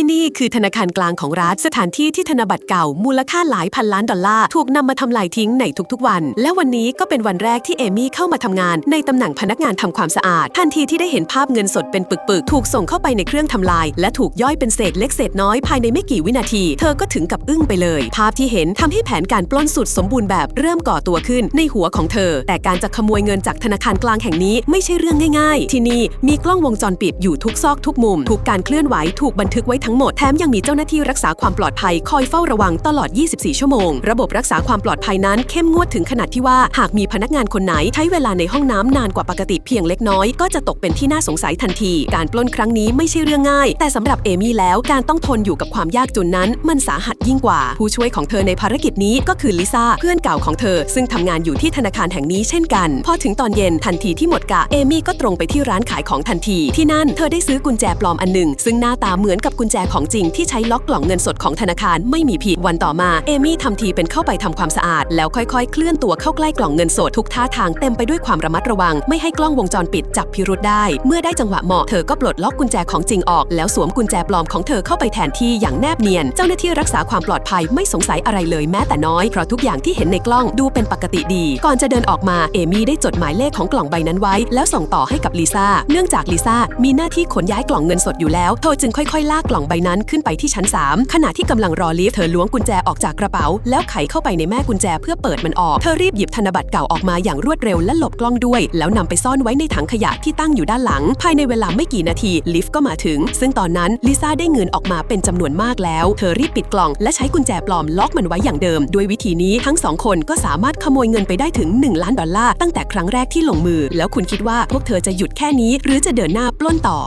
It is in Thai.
ที่นี่คือธนาคารกลางของรัฐสถานที่ที่ธนบัตรเก่า มูลค่าหลายพันล้านดอลลาร์ถูกนำมาทำลายทิ้งในทุกๆวัน และวันนี้ก็เป็นวันแรกที่เอมี่เข้ามาทำงาน ในตำแหน่งพนักงานทำความสะอาด ทันทีที่ได้เห็นภาพเงินสดเป็นปึกๆ ถูกส่งเข้าไปในเครื่องทำลาย และถูกย่อยเป็นเศษเล็กเศษน้อยภายในไม่กี่วินาที เธอก็ถึงกับอึ้งไปเลย ภาพที่เห็นทำให้แผนการปล้นสุดสมบูรณ์แบบเริ่มก่อตัวขึ้นในหัวของเธอ แต่การจะขโมยเงินจากธนาคารกลางแห่งนี้ไม่ใช่เรื่องง่าย ๆ ที่นี่มีกล้องวงจรปิดอยู่ทุกซอกทุกมุมทุกการเคลื่อนไหวถูกบันทึกไว้ทั้งหมด แถมยังมีเจ้าหน้าที่รักษาความปลอดภัยคอยเฝ้าระวังตลอด 24 ชั่วโมง ระบบรักษาความปลอดภัยนั้นเข้มงวดถึงขนาดที่ว่า หากมีพนักงานคนไหนใช้เวลาในห้องน้ำนานกว่าปกติเพียงเล็กน้อย ก็จะตกเป็นที่น่าสงสัยทันที การปล้นครั้งนี้ไม่ใช่เรื่องง่าย แต่สำหรับเอมี่แล้วการต้องทนอยู่กับความยากจนนั้น มันสาหัสยิ่งกว่า ผู้ช่วยของเธอในภารกิจนี้ก็คือลิซ่าเพื่อนเก่าของเธอ ซึ่งทำงานอยู่ที่ธนาคารแห่งนี้เช่นกัน พอถึงตอนเย็นทันทีที่หมดกะเอมี่ก็ตรงไปที่ร้านขายของทันที ที่นั่นเธอได้ซื้อกุญแจปลอมอันหนึ่งซึ่งหน้าตาเหมือนกับกุญแจของจริงที่ใช้ล็อกกล่องเงินสดของธนาคารไม่มีผิดวันต่อมา เอมี่ทำทีเป็นเข้าไปทำความสะอาด แล้วค่อยๆ เคลื่อนตัวเข้าใกล้กล่องเงินสดทุกท่าทางเต็มไปด้วยความระมัดระวัง ไม่ให้กล้องวงจรปิดจับพิรุธได้ เมื่อได้จังหวะเหมาะเธอก็ปลดล็อกกุญแจของจริงออก แล้วสวมกุญแจปลอมของเธอเข้าไปแทนที่อย่างแนบเนียน เจ้าหน้าที่รักษาความปลอดภัยไม่สงสัยอะไรเลยแม้แต่น้อยเพราะทุกอย่างที่เห็นในกล้องดูเป็นปกติดี ก่อนจะเดินออกมาเอมี่ได้จดหมายเลขของกล่องใบนั้นไว้ แล้วส่งต่อให้กับลิซ่าเนื่องจากลิซ่ามีหน้าที่ขนย้ายกล่องเงินสดอยู่แล้วเธอจึงค่อยๆลากกล่องใบนั้นขึ้นไปที่ชั้น 3 ขณะที่กำลังรอลิฟต์เธอล้วงกุญแจออกจากกระเป๋า แล้วไขเข้าไปในแม่กุญแจเพื่อเปิดมันออก เธอรีบหยิบธนบัตรเก่าออกมาอย่างรวดเร็วและหลบกล้องด้วย แล้วนำไปซ่อนไว้ในถังขยะที่ตั้งอยู่ด้านหลัง ภายในเวลาไม่กี่นาทีลิฟต์ก็มาถึง ซึ่งตอนนั้นลิซ่าได้เงินออกมาเป็นจำนวนมากแล้ว เธอรีบปิดกล่อง และใช้กุญแจปลอมล็อกมันไว้อย่างเดิม ด้วยวิธีนี้ทั้งสองคนก็สามารถขโมยเงินไปได้ถึง 1 ล้านดอลลาร์ตั้งแต่ครั้งแรกที่ลงมือ แล้วคุณคิดว่าพวกเธอจะหยุดแค่นี้ หรือจะเดินหน้าปล้นต่อ